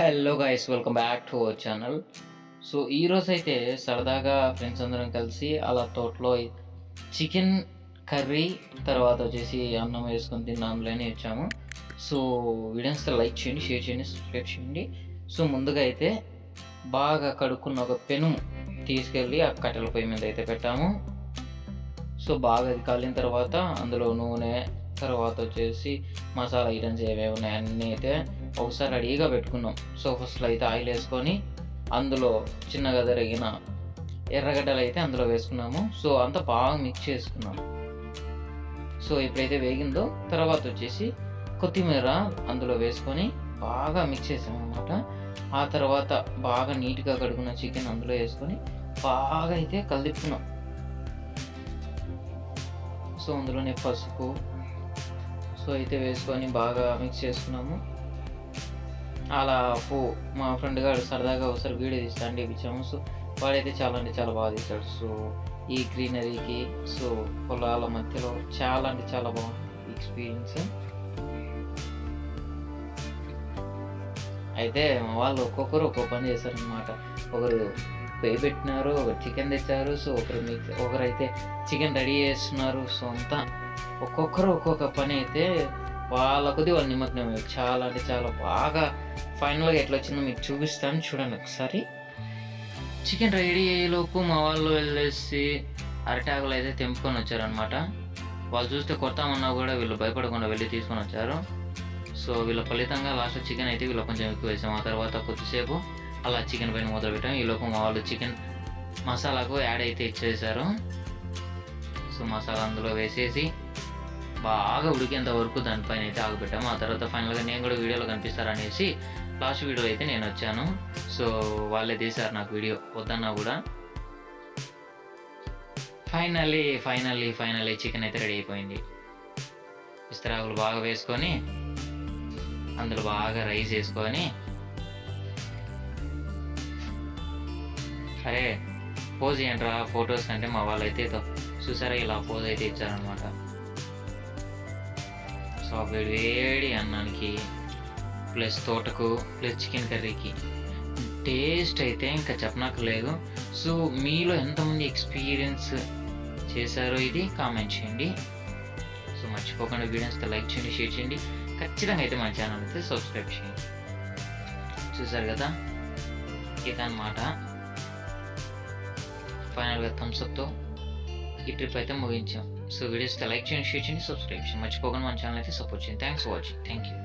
Hello guys welcome back to our channel so ఈరోజు అయితే సరదాగా ఫ్రెండ్స్ అందరం కలిసి అలా తోటలో చికెన్ కర్రీ తర్వాత వచ్చేసి అన్నం వేసుకొని తిన్నాంలోనే వచ్చాము. సో వీడియోస్ లైక్ చేయండి షేర్ చేయండి సబ్స్క్రైబ్ చేయండి. సో ముందుగా అయితే బాగా కడుక్కున్న ఒక పెను తీసుకెళ్ళి ఆ కట్టెల పొయ్యి మీద అయితే పెట్టాము. సో బాగా అది కాలిన తర్వాత అందులో నూనె తర్వాత వచ్చేసి మసాలా ఐటమ్స్ ఏమేమి ఉన్నాయి అన్నీ అయితే ఒకసారి రెడీగా పెట్టుకున్నాం. సో ఫస్ట్లో అయితే ఆయిల్ వేసుకొని అందులో చిన్నగా తరిగిన ఎర్రగడ్డలు అయితే అందులో వేసుకున్నాము. సో అంతా బాగా మిక్స్ చేసుకున్నాం. సో ఎప్పుడైతే వేగిందో తర్వాత వచ్చేసి కొత్తిమీర అందులో వేసుకొని బాగా మిక్స్ చేసామన్నమాట. అనమాట ఆ తర్వాత బాగా నీట్గా కడుగున్న చికెన్ అందులో వేసుకొని బాగా అయితే కలిపుకున్నాం. సో అందులోనే పసుపు. సో అయితే వేసుకొని బాగా మిక్స్ చేసుకున్నాము. అలా పో మా ఫ్రెండ్ గారు సరదాగా ఒకసారి వీడియో తీస్తాండి అంటే ఇచ్చాము సో వాడైతే చాలా అంటే చాలా బాగా తీశాడు సో ఈ గ్రీనరీకి సో పొలాల మధ్యలో చాలా అంటే చాలా బాగుంది ఎక్స్పీరియన్స్ అయితే వాళ్ళు ఒక్కొక్కరు ఒక్కొక్క పని చేశారనమాట ఒకరు పే పెట్టినారు ఒకరు చికెన్ తెచ్చారు సో ఒకరు మిక్స్ ఒకరైతే చికెన్ రెడీ చేస్తున్నారు. సో అంతా ఒక్కొక్కరు ఒక్కొక్క పని అయితే వాళ్ళ కొద్ది వాళ్ళ నిమగ్నం చాలా అంటే చాలా బాగా ఫైనల్గా ఎట్లా వచ్చిందో మీకు చూపిస్తాను. చూడండి ఒకసారి. చికెన్ రెడీ అయ్యేలోపు మా వాళ్ళు వెళ్ళేసి అరటాకులు అయితే తెంపుకొని వచ్చారనమాట వాళ్ళు చూస్తే కొడతామన్నా కూడా వీళ్ళు భయపడకుండా వెళ్ళి తీసుకొని వచ్చారు. సో వీళ్ళ ఫలితంగా లాస్ట్ చికెన్ అయితే వీళ్ళు కొంచెం ఎక్కువ వేసాం. ఆ తర్వాత కొద్దిసేపు అలా చికెన్ పైన మొదలు పెట్టాం ఈ లోపు మా వాళ్ళు చికెన్ మసాలాకు యాడ్ అయితే ఇచ్చేసారు సో మసాలా అందులో వేసేసి బాగా ఉడికేంత వరకు దానిపైన అయితే ఆగబెట్టాము ఆ తర్వాత ఫైనల్గా నేను కూడా వీడియోలో కనిపిస్తారనేసి లాస్ట్ వీడియో అయితే నేను వచ్చాను. సో వాళ్ళే తీశారు నాకు వీడియో. వద్దన్నా కూడా. ఫైనల్లీ ఫైనల్లీ ఫైనల్లీ చికెన్ అయితే రెడీ అయిపోయింది. ఇస్తరాకులు బాగా వేసుకొని అందులో బాగా రైస్ వేసుకొని అరే పోజ్ ఏంట్రా ఫొటోస్ అంటే మా వాళ్ళు అయితే చూసారా ఇలా పోజ్ అయితే ఇచ్చారనమాట సో వేడి వేడి అన్నానికి ప్లస్ తోటకు ప్లస్ చికెన్ కర్రీకి. టేస్ట్ అయితే ఇంకా చెప్పనక్కర్లేదు. సో మీలో ఎంతమంది ఎక్స్పీరియన్స్ చేశారో ఇది కామెంట్ చేయండి. సో మర్చిపోకుండా వీడియోస్తో లైక్ చేయండి షేర్ చేయండి. ఖచ్చితంగా అయితే మన ఛానల్ అయితే సబ్స్క్రైబ్ చేయండి. చూసారు కదా? ఇదన్నమాట. ఫైనల్గా థమ్స్అప్తో ఈ ట్రిప్ అయితే ముగించాం. సో వీడియోస్ లైక్ చేయండి షేర్ చేయండి సబ్స్క్రైబ్ చేయండి. మర్చిపోకుండా మన ఛానల్ అయితే సపోర్ట్ చేయండి. Thanks for watching thank you